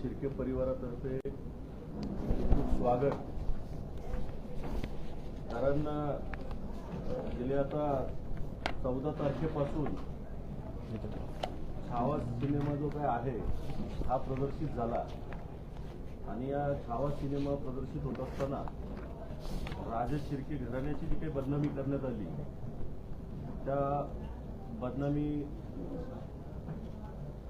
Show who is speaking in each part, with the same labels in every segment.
Speaker 1: शिर्के परिवारातर्फे खूप स्वागत. कारण गेले आता चौदा तारखेपासून छावा सिनेमा जो काय आहे हा प्रदर्शित झाला. आणि या छावा सिनेमा प्रदर्शित होत असताना राजा शिर्के घराण्याची जी काही बदनामी करण्यात आली त्या बदनामी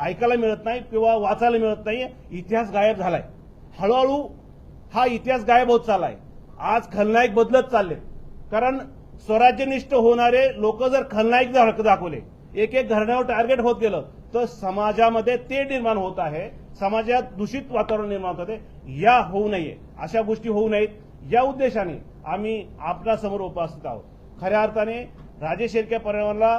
Speaker 2: ऐकायला मिळत नाही किंवा वाचायला मिळत नाही इतिहास गायब झालाय. हळूहळू हा इतिहास गायब होत चाललाय. आज खलनायक बदलत चालले. कारण स्वराज्यनिष्ठ होणारे लोक जर खलनायक हक्क दाखवले एक एक घराण्यावर टार्गेट होत गेलं तर समाजामध्ये ते निर्माण होत आहे. समाजात दूषित वातावरण निर्माण होत आहे. या होऊ नये. अशा गोष्टी होऊ नयेत. या उद्देशाने आम्ही आपल्यासमोर उपस्थित आहोत. खऱ्या अर्थाने राजेश शेळके परिवाराला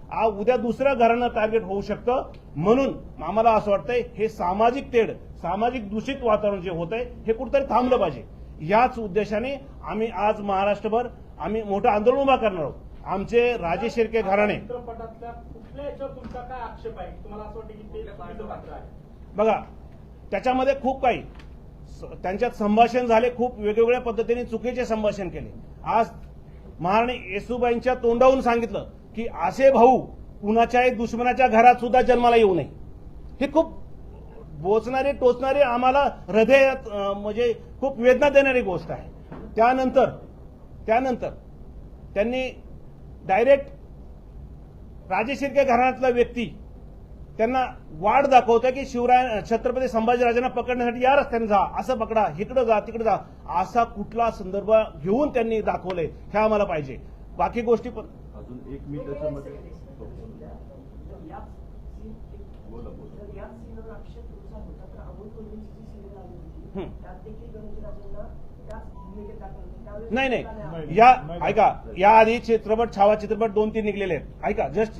Speaker 2: आज उद्या दुसऱ्या घरांना टार्गेट होऊ शकतं. म्हणून आम्हाला असं वाटतंय हे सामाजिक तेढ सामाजिक दूषित वातावरण जे होत आहे हे कुठेतरी थांबलं पाहिजे. याच उद्देशाने आम्ही आज महाराष्ट्रभर आम्ही मोठं आंदोलन उभा करणार आहोत. आमचे राजे शिर्के घराणे. बघा त्याच्यामध्ये खूप काही. त्यांच्यात संभाषण झाले खूप वेगवेगळ्या पद्धतीने चुकीचे संभाषण केले. आज महाराणी येसुबाईंच्या तोंडावरून सांगितलं की असे भाऊ कुणाच्याही दुश्मनाच्या घरात सुद्धा जन्माला येऊ नये. हे खूप बोचणारे टोचणारी आम्हाला हृदयात म्हणजे खूप वेदना देणारी गोष्ट आहे. त्यानंतर त्यानंतर त्यांनी डायरेक्ट राजे शिर्के घराण्यातला व्यक्ती त्यांना वाट दाखवतं की शिवराय छत्रपती संभाजीराजांना पकडण्यासाठी या रस्त्याने जा असं पकडा इकडं जा तिकडे जा. असा कुठला संदर्भ घेऊन त्यांनी दाखवले हे आम्हाला पाहिजे. बाकी गोष्टी पण
Speaker 1: अजून एक मी त्याच्यामध्ये बोला बोला.
Speaker 2: हं.
Speaker 3: नाही
Speaker 2: नाही. नाही या ऐका. या आधी चित्रपट छावा चित्रपट दोन तीन निघलेले आहेत. ऐका जस्ट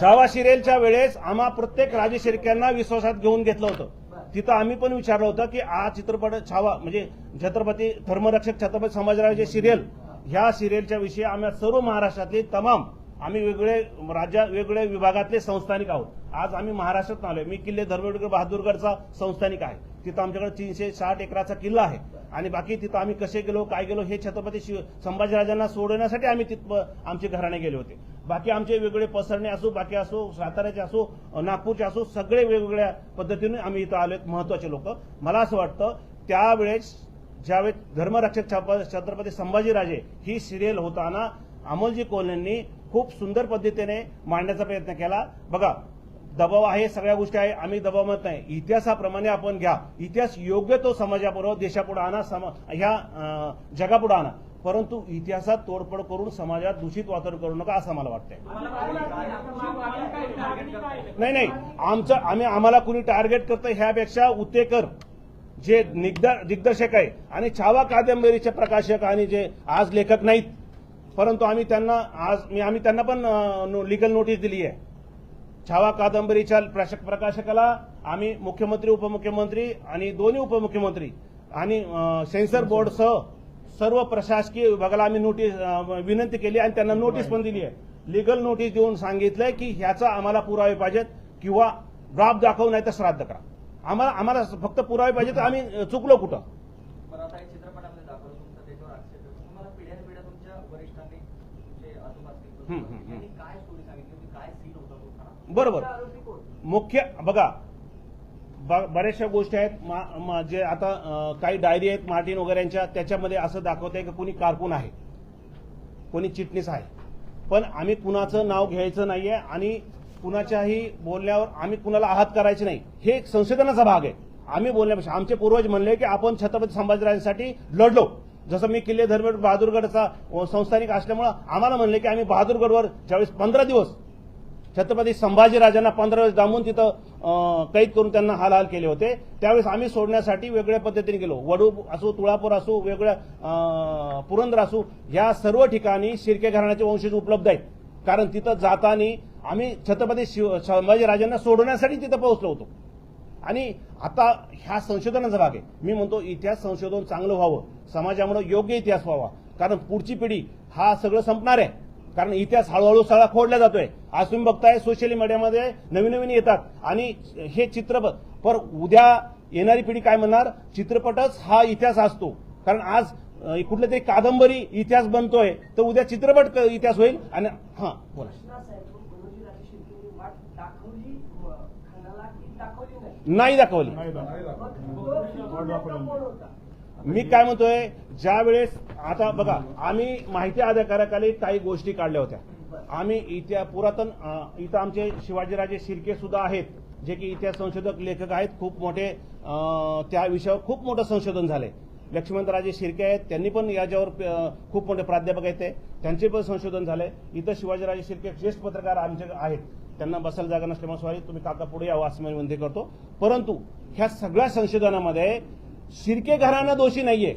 Speaker 2: छावा सिरियलच्या वेळेस आम्हा प्रत्येक राजे शिर्क्यांना विश्वासात घेऊन घेतलं होतं. तिथं आम्ही पण विचारलं होतं की हा चित्रपट छावा म्हणजे छत्रपती धर्मरक्षक छत्रपती संभाजीराजे सिरियल ह्या सिरियलच्या विषयी आम्ही सर्व महाराष्ट्रातले तमाम आम्ही वेगळे राज्या वेगवेगळ्या विभागातले संस्थानिक आहोत. आज आम्ही महाराष्ट्रात आलोय. मी किल्ले धर्मवीर बहादूरगडचा संस्थानिक आहे. तिथं आमच्याकडे तीनशे साठ एकराचा किल्ला आहे. आणि बाकी तिथं आम्ही कसे गेलो काय गेलो हे छत्रपती शिव संभाजीराजांना सोडवण्यासाठी आम्ही तिथं आमचे घराणे गेले होते. बाकी आमचे वेगवेगळे पसरणे असो बाकी असो साताऱ्याचे असो नागपूरचे असो सगळे वेगवेगळ्या पद्धतीने आम्ही इथं आलोय महत्त्वाचे लोक. मला असं वाटतं त्यावेळेस ज्यावेळेस धर्मरक्षक छत्रपती संभाजीराजे ही सिरियल होताना अमोलजी कोल्हेंनी खूप सुंदर पद्धतीने मांडण्याचा प्रयत्न केला. बघा दबाव आहे सगळ्या गोष्टी आहे आम्ही दबाव म्हणत नाही. इतिहासाप्रमाणे आपण घ्या. इतिहास योग्य तो समाजाबरोबर देशापुढे आणा समा ह्या जगापुढे आणा. परंतु इतिहासात तोडफोड करून समाजात दूषित वातावरण करू नका असं मला वाटतंय. नाही नाही. आमचं आम्ही आम्हाला कुणी टार्गेट करतं ह्यापेक्षा उत्तेकर जे निग्द- दिग्दर्शक आहे आणि छावा कादंबरीचे प्रकाशक आणि जे आज लेखक नाहीत. परंतु आम्ही त्यांना आज मी आम्ही त्यांना पण लिगल नोटीस दिली आहे. छावा कादंबरीच्या प्रश- प्रकाशकाला आम्ही मुख्यमंत्री उपमुख्यमंत्री आणि दोन्ही उपमुख्यमंत्री आणि सेन्सर बोर्डसह सर्व प्रशासकीय विभागाला आम्ही नोटीस विनंती केली आणि त्यांना नोटीस पण दिली आहे. लिगल नोटीस देऊन सांगितलंय की ह्याचा आम्हाला पुरावे पाहिजेत किंवा ड्रॉप दाखवू नाही तर श्राद्ध करा. आम्हाला आम्हाला फक्त पुरावे पाहिजे तर आम्ही चुकलो कुठं? बरोबर. मुख्य बघा ब- बऱ्याचशा गोष्टी आहेत. मा- मा- जे आता काही डायरी आहेत मार्टिन वगैरेच्या त्याच्यामध्ये असं दाखवत आहे की कोणी कारकून आहे. कोणी चिटणीस आहे. पण आम्ही कुणाचं नाव घ्यायचं नाहीये आणि कुणाच्याही बोलण्यावर आम्ही कुणाला आहात करायचे नाही. हे एक संशोधनाचा भाग आहे. आम्ही बोलण्यापेक्षा आमचे पूर्वज म्हणले की आपण छत्रपती संभाजीराजांसाठी लढलो. जसं मी किल्ले धर्मेड बहादूरगडचा संस्थानिक असल्यामुळं आम्हाला म्हणले की आम्ही बहादूरगडवर ज्यावेळेस पंधरा दिवस छत्रपती संभाजीराजांना पंधरा दिवस डांबून तिथं कैद करून त्यांना हालहाल केले होते. त्यावेळेस आम्ही सोडण्यासाठी वेगळ्या पद्धतीने गेलो. वडू असो तुळापूर असो वेगळ्या पुरंदर असो या सर्व ठिकाणी शिर्के घराण्याचे वंशज उपलब्ध आहेत. कारण तिथं जाताना आम्ही छत्रपती शिव संभाजीराजांना सोडवण्यासाठी तिथं पोहोचलो होतो. आणि आता ह्या संशोधनाचा भाग आहे. मी म्हणतो इतिहास संशोधन चांगलं व्हावं. समाजामुळे योग्य इतिहास व्हावा. कारण पुढची पिढी हा सगळं संपणार आहे. कारण इतिहास हळूहळू सगळा खोडला जातोय. आज तुम्ही बघताय सोशल मीडियामध्ये नवीन नवीन येतात. आणि हे चित्रपट पर उद्या येणारी पिढी काय म्हणणार? चित्रपटच हा इतिहास असतो. कारण आज अं, कुठल्या तरी कादंबरी इतिहास बनतोय तर उद्या चित्रपट क- इतिहास होईल आणि हा बोला.
Speaker 4: नाही
Speaker 2: दाखवली. मी काय म्हणतोय ज्या वेळेस आता बघा आम्ही माहिती अधिकाराखाली काही गोष्टी काढल्या होत्या. आम्ही इतिहास पुरातन इथं आमचे शिवाजीराजे शिर्के सुद्धा आहेत जे की इतिहास संशोधक लेखक आहेत खूप मोठे त्या विषयावर खूप मोठं संशोधन झालंय. लक्ष्मणराजे शिर्के आहेत त्यांनी पण याच्यावर खूप मोठे प्राध्यापक आहेत ते. त्यांचे पण संशोधन झाले. इथं शिवाजीराजे शिर्के ज्येष्ठ पत्रकार आमचे आहेत. त्यांना बसायला जागा नसल्यामुळे सॉरी तुम्ही काका पुढे यावं असं मी विनंती करतो. परंतु ह्या सगळ्या संशोधनामध्ये शिर्के घराणं दोषी नाहीये.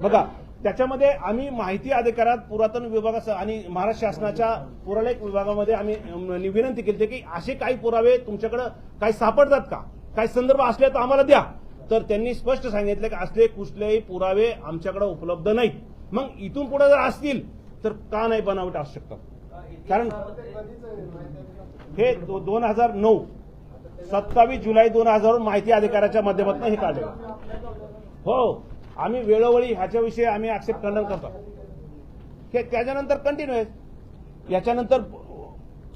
Speaker 2: बघा त्याच्यामध्ये आम्ही माहिती अधिकारात पुरातन विभागाचं आणि महाराष्ट्र शासनाच्या पुरालेख विभागामध्ये आम्ही विनंती केली होती की असे काही पुरावे तुमच्याकडे काही सापडतात का? काही संदर्भ असले तर आम्हाला द्या. तर त्यांनी स्पष्ट सांगितलं की असले कुठलेही पुरावे आमच्याकडे उपलब्ध नाहीत. मग इथून पुढे जर असतील तर का नाही बनावट असू शकतात कारण हे दोन हजार नऊ सत्तावीस जुलै दोन हजार माहिती अधिकाराच्या माध्यमातून हे काढले. हो आम्ही वेळोवेळी ह्याच्याविषयी आम्ही ऍक्सेप्ट खंडन करतो. हे त्याच्यानंतर कंटिन्यू आहे. याच्यानंतर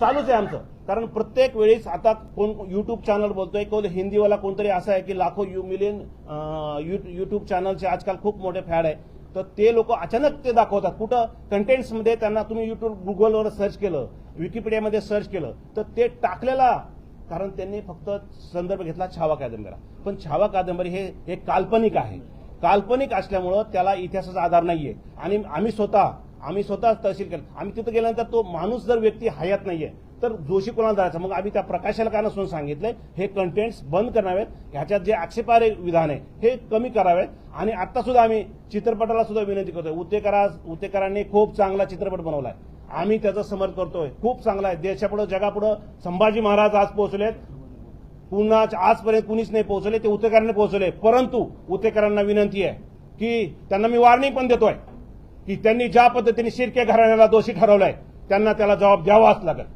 Speaker 2: चालूच आहे आमचं. कारण प्रत्येक वेळेस आता कोण युट्यूब चॅनल बोलतोय कोण हिंदीवाला कोणतरी असं आहे की लाखो यु मिलियन युट्यूब चॅनलचे आजकाल खूप मोठे फॅड आहे. तर ते लोक अचानक ते दाखवतात. कुठं? कंटेंट्समध्ये त्यांना तुम्ही युट्यूब गुगलवर सर्च केलं विकिपीडियामध्ये सर्च केलं तर ते टाकलेला. कारण त्यांनी फक्त संदर्भ घेतला छावा कादंबऱ्या पण छावा कादंबरी हे एक काल्पनिक आहे. काल्पनिक असल्यामुळं त्याला इतिहासाचा आधार नाहीये. आणि आम्ही स्वतः आम्ही स्वतः तहसील केलं. आम्ही तिथं गेल्यानंतर तो माणूस जर व्यक्ती हयात नाहीये तर जोशी कोणाला जायचा मग आम्ही त्या प्रकाशाला का नसून सांगितलंय हे कंटेंट्स बंद करावेत. ह्याच्यात जे आक्षेपार्ह विधान आहे हे कमी करावेत. आणि आता सुद्धा आम्ही चित्रपटाला सुद्धा विनंती करतोय. उतेकरा उतेकरांनी खूप चांगला चित्रपट बनवलाय. आम्ही त्याचं समर्थन करतोय. खूप चांगला आहे. देशापुढं जगापुढं संभाजी महाराज आज पोहोचलेत. पुन्हा आजपर्यंत कुणीच नाही पोहोचले ते उतेकरांनी पोहोचले. परंतु उतेकरांना विनंती आहे की त्यांना मी वॉर्निंग पण देतोय. की त्यांनी ज्या पद्धतीने शिर्के घराण्याला दोषी ठरवलंय त्यांना त्याला जबाब द्यावाच लागेल.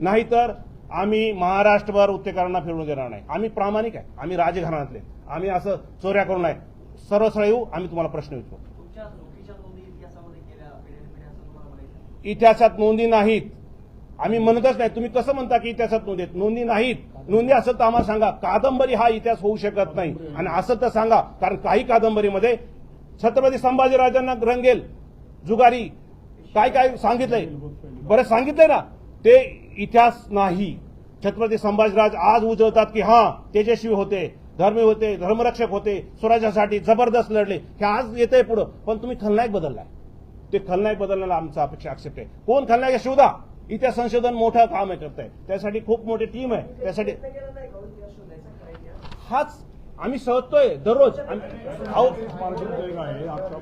Speaker 2: नाहीतर आम्ही महाराष्ट्रभर उतेकरांना फिरवून देणार नाही. आम्ही प्रामाणिक आहे. आम्ही राजघराण्यातले आम्ही असं चोऱ्या करून नाही सरळ सरळ येऊ आम्ही तुम्हाला प्रश्न विचारू.
Speaker 3: असं
Speaker 2: इतिहासात नोंदी नाहीत. आम्ही म्हणतच नाही. तुम्ही कसं म्हणता की इतिहासात नोंदी? नोंदी नाहीत. नोंदी असेल तर आम्हाला सांगा. कादंबरी हा इतिहास होऊ शकत नाही. आणि असं तर सांगा. कारण काही कादंबरीमध्ये छत्रपती संभाजीराजांना रंगेल. जुगारी काय काय सांगितलंय? बरं सांगितलंय ना? ते इतिहास नाही. छत्रपती संभाजीराज आज उजवतात की हा तेजस्वी होते धर्मी होते धर्मरक्षक होते स्वराज्यासाठी जबरदस्त लढले. हे आज येतंय पुढं. पण तुम्ही खलनायक बदललाय. ते खलनायक बदलण्याला आमचा अपेक्षा आक्षेप आहे. कोण खलनायक शोधा इतिहास संशोधन मोठं काम आहे करतंय. त्यासाठी खूप मोठी टीम आहे. त्यासाठी हाच आम्ही शोधतोय दररोज.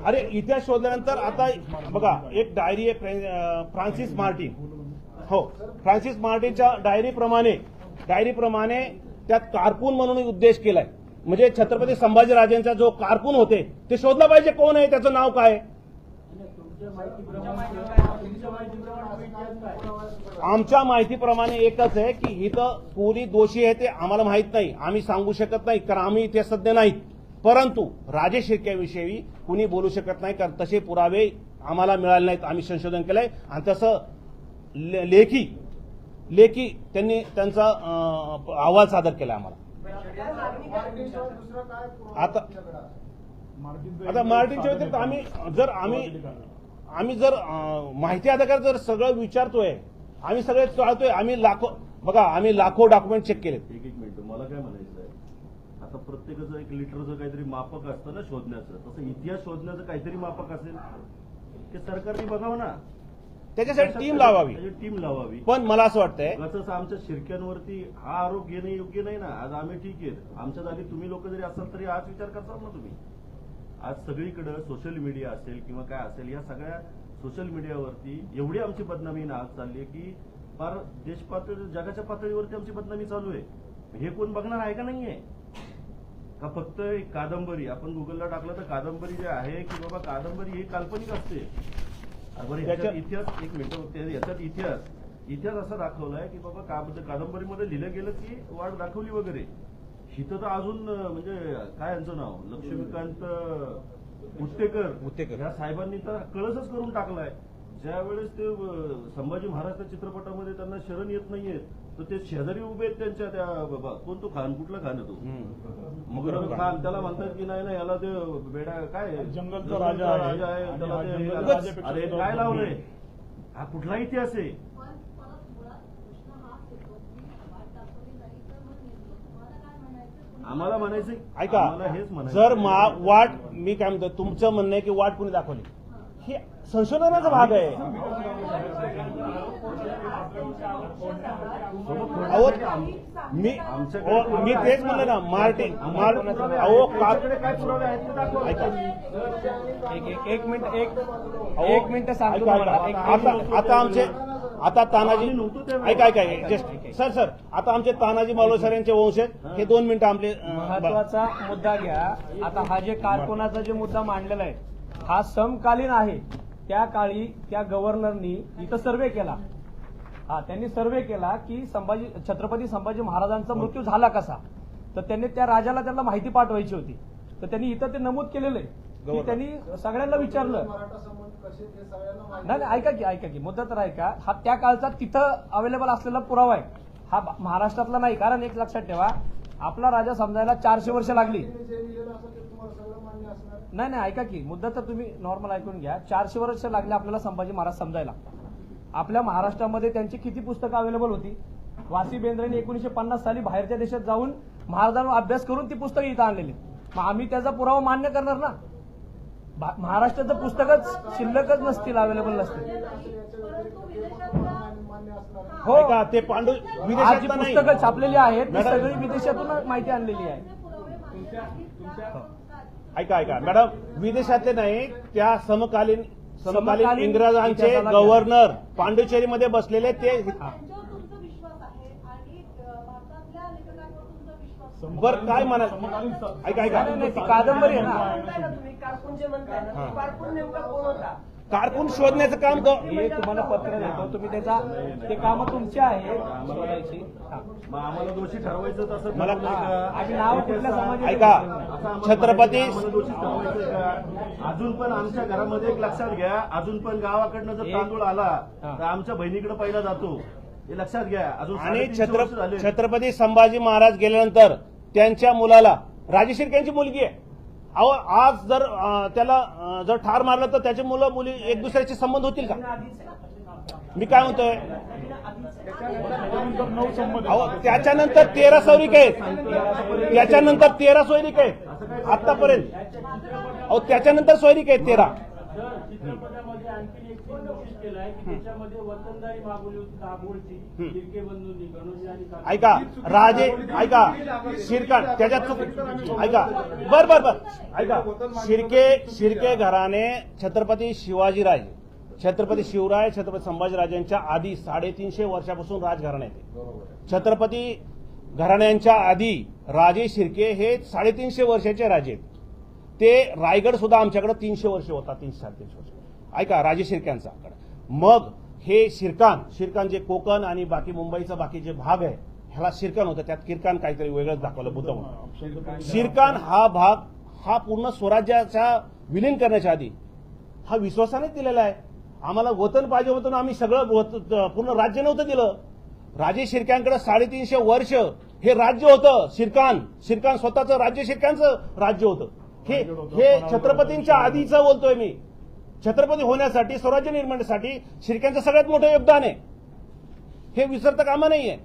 Speaker 2: अरे इतिहास शोधल्यानंतर आता बघा एक डायरी आहे फ्रान्सिस मार्टिन. हो फ्रान्सिस मार्टिनच्या डायरीप्रमाणे डायरीप्रमाणे त्यात कारकून म्हणून उद्देश केलाय. म्हणजे छत्रपती संभाजीराजेंचा जो कारकून होते ते शोधला पाहिजे कोण आहे त्याचं नाव काय आहे? आमच्या माहितीप्रमाणे एकच आहे की इथं कोणी दोषी आहे ते आम्हाला माहीत नाही. आम्ही सांगू शकत नाही कारण आम्ही इथे सध्या नाहीत. परंतु राजेश शिर्क्याविषयी कुणी बोलू शकत नाही कारण तसे पुरावे आम्हाला मिळाले नाहीत. आम्ही संशोधन केलंय. आणि तसं लेखी लेखी त्यांनी त्यांचा अहवाल सादर केला आम्हाला. आता आता मार्टिनच्या व्यतिरिक्त आम्ही जर आम्ही आम्ही जर माहिती अधिकार जर सगळं विचारतोय आम्ही सगळे चालतोय आम्ही लाखो बघा आम्ही लाखो डॉक्युमेंट चेक केलेत.
Speaker 1: एक एक मिनिट मला काय म्हणायचं आहे? आता प्रत्येकाचं एक लिटरचं काहीतरी मापक असतं ना शोधण्याचं. तसं इतिहास शोधण्याचं काहीतरी मापक असेल. ते सरकारने बघावं ना.
Speaker 2: त्याच्यासाठी टीम लावावी.
Speaker 1: टीम लावावी.
Speaker 2: पण मला असं वाटतंय
Speaker 1: उगाचच आमच्या शिरक्यांवरती हा आरोप घेणं योग्य नाही ना. आज आम्ही ठीक आहेत. आमच्या जागी तुम्ही लोक जरी असाल तरी आज विचार करताल ना तुम्ही. आज सगळीकडे सोशल मीडिया असेल किंवा काय असेल या सगळ्या सोशल मीडियावरती एवढी आमची बदनामी ना आज चालली आहे की फार देश पातळी जगाच्या पातळीवरती आमची बदनामी चालू आहे. हे कोण बघणार आहे का नाहीये? का फक्त एक कादंबरी? आपण गुगलला टाकलं तर कादंबरी जे आहे की बाबा कादंबरी ही काल्पनिक असते. बरं इतिहास एक मिनिट याच्यात इतिहास इतिहास असा दाखवलाय की बाबा कादंबरीमध्ये लिहिलं गेलं की वाट दाखवली वगैरे. हिथं तर अजून म्हणजे काय यांचं नाव? लक्ष्मीकांत उत्तेकर
Speaker 2: उत्तेकर.
Speaker 1: या साहेबांनी तर कळसच करून टाकलाय. ज्या वेळेस ते संभाजी महाराज त्या चित्रपटामध्ये त्यांना शरण येत नाहीयेत तर ते शेजारी उभे आहेत त्यांच्या त्या बाबा. कोण तो खान? कुठला खान आहे तो. मुकरम खान. त्याला म्हणतात की नाही ना याला ते बेडा काय
Speaker 5: जंगलचा राजा आहे.
Speaker 1: त्याला ते- अरे काय लावलंय. हा कुठला इतिहास आहे
Speaker 6: पण परत मुळात प्रश्न हाच येतो की वाट दाखवली जाईल तर मग नेमकं तुम्हाला काय म्हणायचं पुन्हा
Speaker 1: आम्हाला म्हणायचं
Speaker 2: ऐका जर मा वाट मी काय म्हणतो तुमचं म्हणणं आहे की वाट कुणी दाखवली? हे संशोधनाचा भाग आहे. अहो मी मी तेच म्हणलं ना मार्टी मार अहो का
Speaker 1: आमच्याकडे काय पुरावे आहेत ते दाखवा.
Speaker 2: ऐका.
Speaker 7: एक मिनिट एक मिनिट
Speaker 2: आता आता आमचे आता तानाजी. ऐका ऐका जस्ट सर सर आता आमचे तानाजी मालोसर यांचे वंश आहेत. हे. दोन मिनिटं आपले
Speaker 7: महत्त्वाचा मुद्दा घ्या. आता हा जे कारकुनाचा जे मुद्दा मांडलेला आहे हा समकालीन आहे. त्या काळी त्या गव्हर्नरनी इथं सर्वे केला. हा त्यांनी सर्वे केला की संभाजी छत्रपती संभाजी महाराजांचा मृत्यू झाला कसा? तर त्यांनी त्या राजाला त्यांना माहिती पाठवायची होती. तर त्यांनी इथं ते नमूद केलेलं आहे. की. त्यांनी सगळ्यांना विचारलं. नाही नाही ऐका की ऐका की. मुद्दा तर ऐका. हा त्या काळचा तिथं अवेलेबल असलेला पुरावा आहे. हा महाराष्ट्रातला नाही कारण एक लक्षात ठेवा आपला राजा समजायला चारशे वर्ष लागली. नाही नाही ऐका की. मुद्दा तर तुम्ही नॉर्मल ऐकून घ्या. चारशे वर्ष लागले आपल्याला संभाजी महाराज समजायला. आपल्या महाराष्ट्रामध्ये त्यांची किती पुस्तकं अवेलेबल होती? वासी बेंद्रेने एकोणीशे पन्नास साली बाहेरच्या देशात जाऊन महाराजांवर अभ्यास करून ती पुस्तकं इथं आणलेली. मग आम्ही त्याचा पुरावा मान्य करणार ना? महाराष्ट्राचं पुस्तकच शिल्लकच नसतील अवेलेबल नसतील. हो.
Speaker 2: ऐका ते पांडू नाही.
Speaker 7: पुस्तकं छापलेली आहेत ती. सगळी विदेशातून माहिती आणलेली आहे.
Speaker 6: त्या
Speaker 2: ऐका ऐका. मॅडम विदेशातले नाही त्या समकालीन समकालीन इंग्रजांचे. गव्हर्नर पांडिचेरीमध्ये बसलेले ते
Speaker 6: त्यांच्यावर तुमचा विश्वास आहे आणि अं, भारतातल्या लेखकांवर तुमचा विश्वास आहे.
Speaker 2: बरं काय म्हणा
Speaker 5: समकालीन स-
Speaker 2: ऐका ऐका
Speaker 7: कादंबरी आहे ना
Speaker 4: कारकून जे म्हणताय ना. कारकून नेमका कोण होता
Speaker 2: कारकून शोधण्याचं काम ग-
Speaker 7: हे तुम्हाला पत्र देतो तुम्ही त्याचा ते कामं तुमची शोधायची हा.
Speaker 1: मग आम्हाला दोषी ठरवायचं तसं
Speaker 2: मला-?
Speaker 7: आम्ही नाव कुठल्या समाजाचे
Speaker 2: ऐका छत्रपती?
Speaker 1: अजून पण आमच्या घरामध्ये एक लक्षात घ्या अजून पण गावाकडनं जर तांदूळ आला
Speaker 7: हा.
Speaker 1: तर आमच्या बहिणीकडे पहिला जातो हे लक्षात घ्या. अजून
Speaker 2: आणि. छत्रपती संभाजी महाराज गेल्यानंतर त्यांच्या मुलाला राजशिर्क्यांची मुलगी आहे. अहो आज जर अं, त्याला अं, जर ठार मारलं तर त्याची मुलं मुली एक दुसऱ्याचे संबंध होतील का? मी काय म्हणतोय?
Speaker 5: नऊ
Speaker 2: अहो त्याच्यानंतर तेरा सैनिक आहेत. त्याच्यानंतर तेरा सैनिक आहेत. आतापर्यंत अहो त्याच्यानंतर सैनिक आहेत तेरा.
Speaker 5: जर चित्रपटामध्ये आणखी
Speaker 2: ऐका राजे ऐका शिरकाण त्याच्यात चूक ऐका बर बर बर. ऐका शिर्के शिर्के घराने छत्रपती शिवाजीराजे. छत्रपती शिवराय छत्रपती संभाजीराजांच्या आधी साडेतीनशे वर्षापासून राजघराणे येते छत्रपती घराण्यांच्या आधी राजे शिर्के हे साडेतीनशे वर्षाचे राजे आहेत. ते रायगड सुद्धा आमच्याकडे तीनशे वर्ष होता तीनशे साडेतीनशे वर्ष. ऐका राजे शिर्क्यांचा मग हे शिरकान शिरकान जे कोकण आणि बाकी मुंबईचा बाकी जे भाग आहे ह्याला शिरकान होतं. त्यात किरकान काहीतरी वेगळंच दाखवलं बुद्ध म्हणून. शिरकान हा भाग हा पूर्ण स्वराज्याच्या विलीन करण्याच्या आधी हा विश्वासाने दिलेला आहे. आम्हाला वतन पाहिजे होतं ना आम्ही सगळं पूर्ण राज्य नव्हतं दिलं राजे शिरक्यांकडे साडेतीनशे वर्ष हे राज्य होतं शिरकान. शिरकान स्वतःचं राज्य शिरक्यांचं राज्य होतं. हे हे छत्रपतींच्या आधीचं बोलतोय मी. छत्रपती होण्यासाठी स्वराज्य निर्माणासाठी शिर्क्यांचं सगळ्यात मोठं योगदान आहे. हे विसरता कामा नाहीये.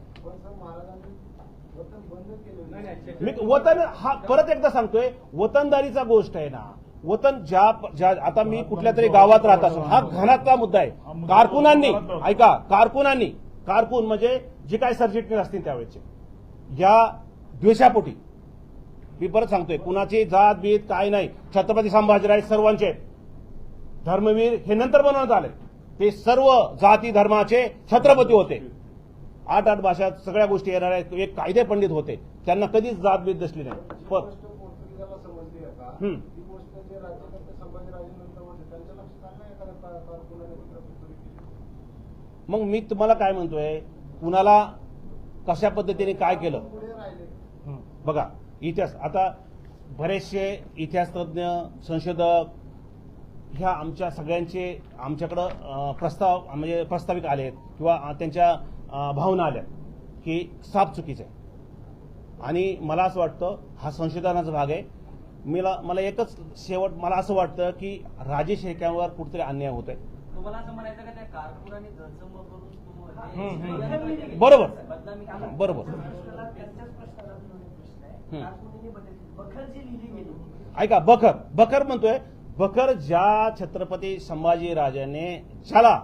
Speaker 2: मी वतन हा परत एकदा सांगतोय वतनदारीचा गोष्ट आहे ना. वतन ज्या ज्या आता मी कुठल्या तरी गावात राहत असो हा घनातला मुद्दा आहे. कारकुनांनी ऐका कारकुनांनी कारकून म्हणजे जे काय सरचिटणीस असतील त्यावेळेचे. या द्वेषापोटी. मी परत सांगतोय कुणाची जात बीत काय नाही. छत्रपती संभाजीराय सर्वांचे. धर्मवीर हे नंतर बनवण्यात आले. ते सर्व जाती धर्माचे छत्रपती होते. आठ आठ भाषात सगळ्या गोष्टी येणाऱ्या एक कायदे पंडित होते. त्यांना कधीच जात बीत दिसली नाही. पण मग मी तुम्हाला काय म्हणतोय? कुणाला कशा पद्धतीने काय केलं? बघा इतिहास आता बरेचसे इतिहास तज्ज्ञ संशोधक ह्या आमच्या सगळ्यांचे आमच्याकडं प्रस्ताव म्हणजे प्रस्तावित आलेत किंवा अं, त्यांच्या भावना आल्या की साफ चुकीचं आहे. आणि मला असं वाटतं हा संशोधनाचा भाग आहे. मला मला एकच शेवट मला असं वाटतं की राजे शेळक्यांवर कुठेतरी अन्याय होत आहे बरोबर. बरोबर. ऐका बखर. बखर म्हणतोय बखर ज्या छत्रपती संभाजीराजाने ज्याला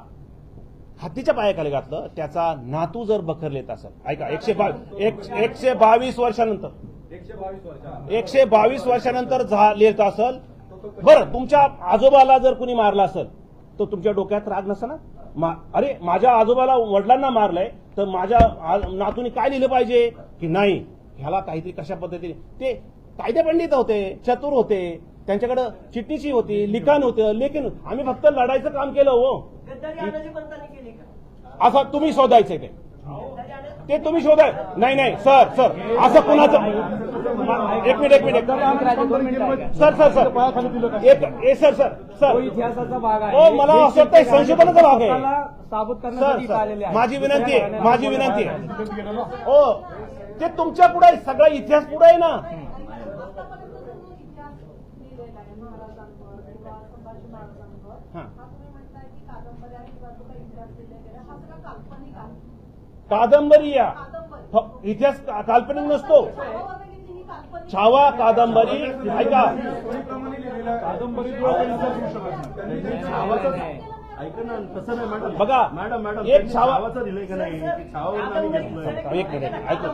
Speaker 2: हत्तीच्या पायाखाली घातलं त्याचा नातू जर बखर लिहित असेल ऐका एकशे बावीस एक- एकशे बावीस वर्षानंतर एकशे बावीस वर्षानंतर. लिहित असेल बरं तुमच्या आजोबाला जर कुणी मारलं असेल तर तुमच्या डोक्यात राग नसा ना? मा- अरे माझ्या आजोबाला वडिलांना मारलंय तर माझ्या नातूने काय लिहिलं पाहिजे? की नाही ह्याला काहीतरी कशा पद्धतीने ते कायदे पंडित होते चतुर होते त्यांच्याकडे चिठ्ठीची होती लिखाण होतं लेखन आम्ही फक्त लढायचं काम केलं हो. असं तुम्ही शोधायचंय ते. ते तुम्ही शोधाय नाही नाही सर सर असं कुणाचं एक मिनिट एक मिनिट. Sir sir sir. एक ए सर सर सर.
Speaker 7: इतिहासाचा भाग आहे
Speaker 2: ओ, मला असं वाटतंय संशोधनाचा भाग आहे.
Speaker 7: साबूत
Speaker 2: सर
Speaker 7: करण्यासाठी
Speaker 2: माझी विनंती आहे माझी विनंती. आहे. हो ते तुमच्यापुढे सगळा इतिहास पुढे आहे ना
Speaker 6: आतापर्यंत जो इतिहास लिहिलेला आहे महाराजांवर किंवा संभाजी महाराजांवर
Speaker 2: हा.
Speaker 6: हा तुम्ही म्हणताय की कादंबऱ्या किंवा जो काही इतिहास लिहिला गेला हा सगळा काल्पनिक आहे
Speaker 2: कादंबरी या. इतिहास का- काल्पनिक नसतो.
Speaker 6: छावा ही
Speaker 2: कादंबरी ऐका.
Speaker 1: ऐका ना तसं नाही मॅडम.
Speaker 2: बघा,
Speaker 1: मॅडम मॅडम
Speaker 2: एक
Speaker 1: छावाचं दिलंय का नाही?
Speaker 2: एक मिनिट, ऐकू.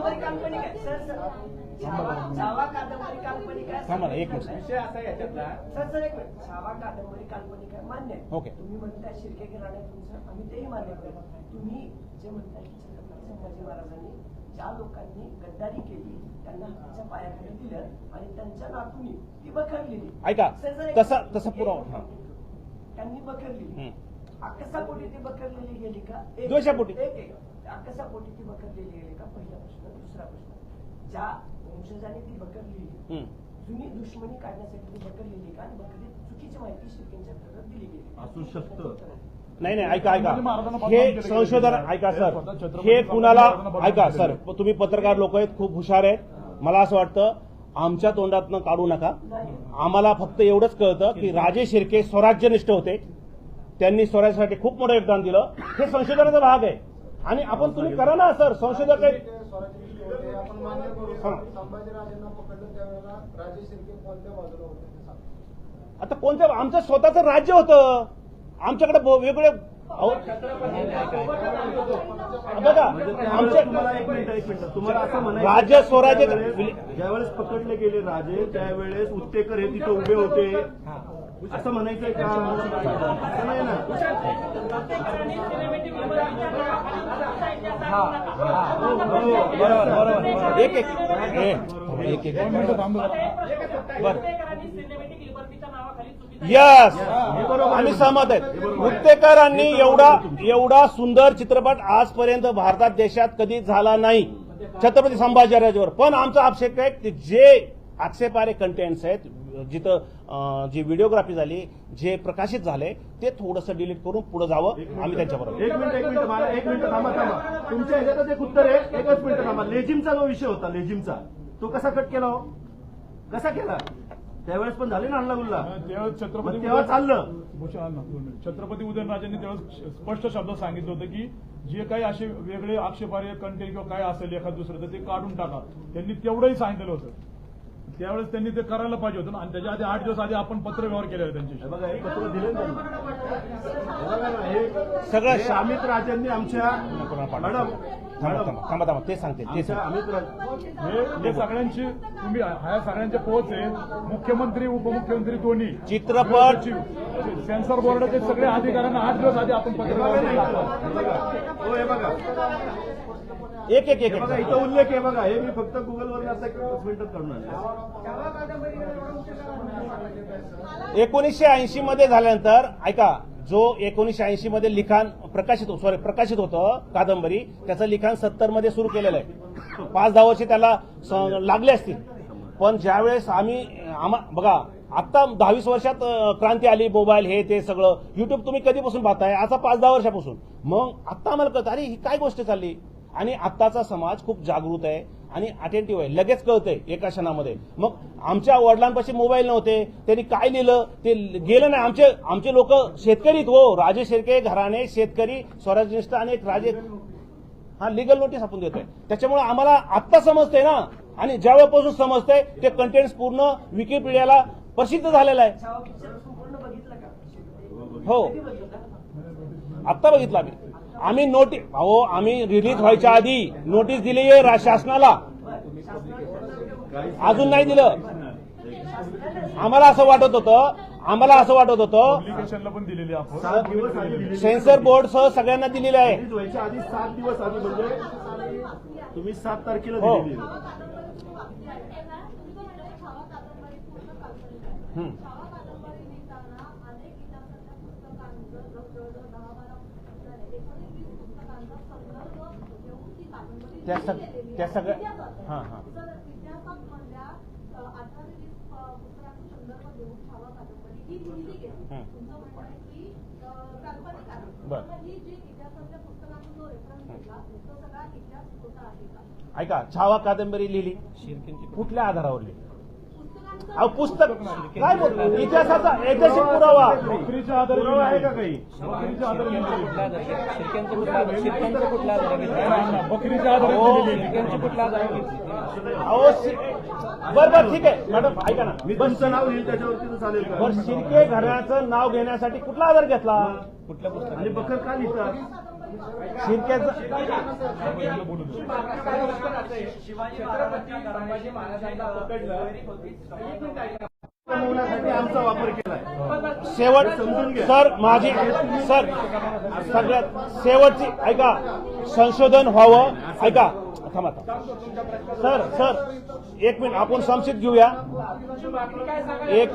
Speaker 4: कादंबरी काल्पनिक आहे छावा कादंबरी काल्पनिक आहे
Speaker 2: थांबा ना, एक मिनिट.
Speaker 4: सर सर एक मिनिट. छावा कादंबरी काल्पनिक आहे मान्य आहे.
Speaker 2: ओके.
Speaker 4: तुम्ही म्हणताय शिर्के तुमचं आम्ही तेही मान्य करतो तुम्ही जे म्हणताय की छत्रपती संभाजी महाराजांनी ज्या लोकांनी गद्दारी केली त्यांना पायाखाली दिलं आणि त्यांच्या नातूनी ती बखरलेली.
Speaker 2: ऐका
Speaker 4: सर, सर, एक-
Speaker 2: तसा तसा पुरावा हा.
Speaker 4: त्यांनी बखरलेली
Speaker 2: हम्म.
Speaker 4: अकसापोटी ती बखरलेली गेली का? एक-
Speaker 2: द्वेषापोटी.
Speaker 4: एक एक. अकसापोटी ती बखरलेली गेली का? पहिला प्रश्न. दुसरा प्रश्न. ज्या वंशजांनी ती. जुनी दुश्मनी काढण्यासाठी ती का? आणि चुकीची माहिती शिर्केंच्या दिली गेली
Speaker 1: असू शकतं.
Speaker 2: नाही नाही ऐका ऐका. हे संशोधन ऐका सर. हे कुणाला ऐका सर. तुम्ही पत्रकार लोक आहेत खूप हुशार आहेत मला असं वाटतं आमच्या तोंडातनं काढू नका. आम्हाला फक्त एवढंच कळतं की राजे शिर्के स्वराज्यनिष्ठ होते. त्यांनी स्वराज्यासाठी खूप मोठं योगदान दिलं. हे संशोधनाचा भाग आहे. आणि आपण तुम्ही करा ना सर. संशोधक आहेत.
Speaker 8: ते स्वराज्याची होते आपण मान्य करू. संभाजीराजांना पकडलं त्यावेळेला राजे शिर्के कोणत्या बाजूला होते ते सांगा.
Speaker 2: आता कोणत्या आमचं स्वतःचं राज्य होतं. आमच्याकडे ब- वेगळे अहो, बघा आमच्या
Speaker 1: तुम्हाला एक मिनिट एक मिनिट. तुम्हाला असं म्हणायचं
Speaker 2: राज्य स्वराज्य-
Speaker 1: ज्यावेळेस- ज्यावेळेस पकडले गेले राजे त्यावेळेस उत्तेकर हे तिथे उभे होते. असं म्हणायचंय का? असं नाही ना?
Speaker 7: हा हा बरोबर. बरोबर
Speaker 2: एक एक ए, यस आम्ही सहमत आहेत. उत्तेकरांनी एवढा एवढा सुंदर चित्रपट आजपर्यंत भारतात देशात कधी झाला नाही. छत्रपती संभाजीराजावर. पण आमचा आक्षेप आहे की जे आक्षेपारे कंटेंट्स आहेत जिथं अं, जी व्हिडिओग्राफी झाली जे प्रकाशित झाले ते थोडंसं डिलीट करून पुढे जावं आम्ही त्यांच्याबरोबर.
Speaker 1: एक मिनिट एक मिनिट मला एक मिनिट थांबा थांबा. तुमच्या ह्याच्यातच एक उत्तर आहे. एकच मिनिट थांबा. लेजिमचा जो विषय होता लेजिमचा तो कसा कट केला हो? कसा केला? त्यावेळेस पण झाले ना हल्ला गुल्ला
Speaker 8: त्यावेळेस छत्रपती
Speaker 1: तेव्हा चाललं.
Speaker 8: अण्णा. छत्रपती उदयनराजेंनी त्यावेळेस स्पष्ट शब्दात सांगितलं होतं की जे काही असे वेगळे आक्षेपार्ह कंटेंट किंवा काय असेल एखाद दुसरं तर ते काढून टाका. त्यांनी तेवढंही सांगितलेलं होतं. त्यावेळेस त्यांनी ते करायला पाहिजे होतं ना. आणि त्याच्या आधी आठ दिवस आधी आपण पत्र व्यवहार केलेला
Speaker 1: हे
Speaker 8: त्यांच्याशी.
Speaker 1: बघा हे पत्र दिले त्यांना.
Speaker 2: सगळं
Speaker 1: अमित राजांनी आमच्या मॅडम
Speaker 2: थांबा
Speaker 1: मॅडम
Speaker 2: थांबा थांबा ते सांगते ते
Speaker 8: हे सगळ्यांची तुम्ही ह्या सगळ्यांचे पोहोच आहे. मुख्यमंत्री उपमुख्यमंत्री दोन्ही.
Speaker 2: चित्रपट
Speaker 8: सेन्सर बोर्डाचे सगळे अधिकाऱ्यांना आठ दिवस आधी आपण पत्र व्यवहार केला
Speaker 1: हो हे बघा.
Speaker 2: एक एक एक
Speaker 1: हे बघा इथं उल्लेख आहे बघा. हे मी फक्त गुगलवर आता एक मिनिटात काढून आणलं
Speaker 2: एकोणीसशे ऐंशी मध्ये झाल्यानंतर ऐका जो एकोणीसशे ऐंशी मध्ये लिखाण प्रकाशित सॉरी प्रकाशित होतं कादंबरी त्याचं लिखाण सत्तरमध्ये सुरू केलेलं आहे. पाच दहा वर्षे त्याला लागले असतील. पण ज्यावेळेस आम्ही आम्हा बघा आता दहावीस वर्षात क्रांती आली मोबाईल हे ते सगळं. युट्यूब तुम्ही कधीपासून पाहताय? आता पाच दहा वर्षापासून. मग आता आम्हाला कळतं अरे ही काय गोष्ट चालली? आणि आत्ताचा समाज खूप जागृत आहे आणि अटेंटिव्ह आहे. लगेच कळतंय एका क्षणामध्ये. मग आमच्या वडिलांपाशी मोबाईल नव्हते त्यांनी काय लिहिलं? ते गेलं नाही. आमचे आमचे लोक शेतकरीत हो. राजे शेरके घराणे शेतकरी स्वराज्यनिष्ठ आणि एक राजे हा लिगल नोटीस आपण देतोय. त्याच्यामुळे आम्हाला आत्ता समजतंय ना. आणि ज्या वेळेपासून समजतंय ते कंटेंट पूर्ण विकिपीडियाला प्रसिद्ध झालेलं आहे. हो. आत्ता बघितलं आम्ही. आम्ही नोटीस अहो आम्ही रिलीज व्हायच्या आधी नोटीस दिली आहे शासनाला. अजून नाही दिलं. आम्हाला असं वाटत होतं आम्हाला असं वाटत होतं.
Speaker 8: पब्लिकेशनला पण दिलेली आपण.
Speaker 1: सात दिवस आधी दिलेली.
Speaker 2: सेन्सर बोर्ड सह सगळ्यांना दिलेलं आहे.
Speaker 1: रिलीज व्हायच्या आधी सात दिवस आधी म्हणजे तुम्ही सात तारखेला
Speaker 2: हो.
Speaker 1: दिलेली आहे.
Speaker 6: छावा कादंबरी पूर्ण काल्पनिक आहे
Speaker 2: हम्म.
Speaker 6: छावा कादंबरी लिहिताना अनेक इतिहासाच्या पुस्तकांचं जवळजवळ दहा बारा पुस्तकं आहेत. एकोणीस वीस पुस्तकांचा संदर्भ घेऊन ती कादंबरी
Speaker 2: त्या सग-
Speaker 6: लिहिलेली
Speaker 2: त्या
Speaker 6: आहे.
Speaker 2: सगळ्या-
Speaker 6: इतिहासात.
Speaker 2: हां, हां.
Speaker 6: तर इतिहासात मधल्या अठरा ते वीस अ, पुस्तकांचा संदर्भ घेऊन छावा कादंबरी ही लिहिली गेली
Speaker 2: हम्म.
Speaker 6: तुमचं म्हणणं आहे की अ, काल्पनिक आहे
Speaker 2: बरं.
Speaker 6: तर ही जी इतिहासातल्या पुस्तकांचा जो रेफरन्स घेतला तो सगळा इतिहास खोटा आहे का?
Speaker 2: ऐका छावा कादंबरी लिहिली. कुठल्या आधारावर लिहिली? पुस्तक काय बोलतो इतिहासाचा ऐतिहासिक पुरावा.
Speaker 1: पुरावा आहे का काही.
Speaker 7: कुठल्या
Speaker 8: बकरीच्या
Speaker 2: हो.
Speaker 7: कुठल्या
Speaker 2: बरं बरं ठीक आहे. मॅडम ऐका ना.
Speaker 1: मी तुमचं नाव येईल त्याच्यावरती चालेल
Speaker 2: बरं शिर्के घराण्याचं नाव घेण्यासाठी कुठला आधार घेतला?
Speaker 1: आणि बकर का लिहितात? आमचा वापर केलाय
Speaker 2: शेवट. सर माझी सर सगळ्यात शेवटची ऐका संशोधन व्हावं ऐका थांबा. सर सर एक मिनिट आपण संक्षिप्त घेऊया एक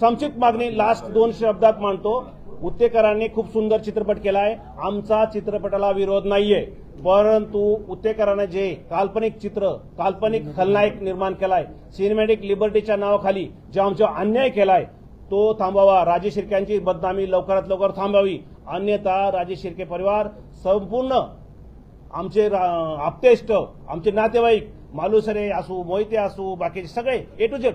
Speaker 2: संक्षिप्त मागणी लास्ट दोन शब्दात मांडतो उत्तेकरांनी खूप सुंदर चित्रपट केला आहे आमचा चित्रपटाला विरोध नाहीये. परंतु उत्तेकरांना जे काल्पनिक चित्र काल्पनिक खलनायक निर्माण केलाय सिनेमॅटिक लिबर्टीच्या नावाखाली जे आमच्या अन्याय केलाय तो थांबावा. राजे शिर्क्यांची बदनामी लवकरात लवकर थांबावी. अन्यथा राजे शिर्के परिवार संपूर्ण आमचे रा- आप्तेष्ट आमचे नातेवाईक मालुसरे असू मोहिते असू बाकीचे सगळे ए टू झेड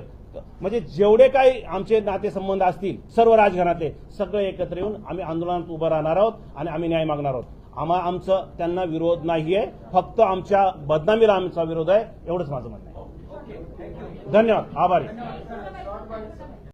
Speaker 2: म्हणजे जेवढे काही आमचे नातेसंबंध असतील सर्व राजघराणातले सगळे एकत्र येऊन आम्ही आंदोलनात उभं राहणार आहोत आणि आम्ही न्याय मागणार आहोत. आम्हा आमचं त्यांना विरोध नाहीये फक्त आमच्या बदनामीला आमचा विरोध आहे एवढंच माझं म्हणणं आहे. धन्यवाद आभारी.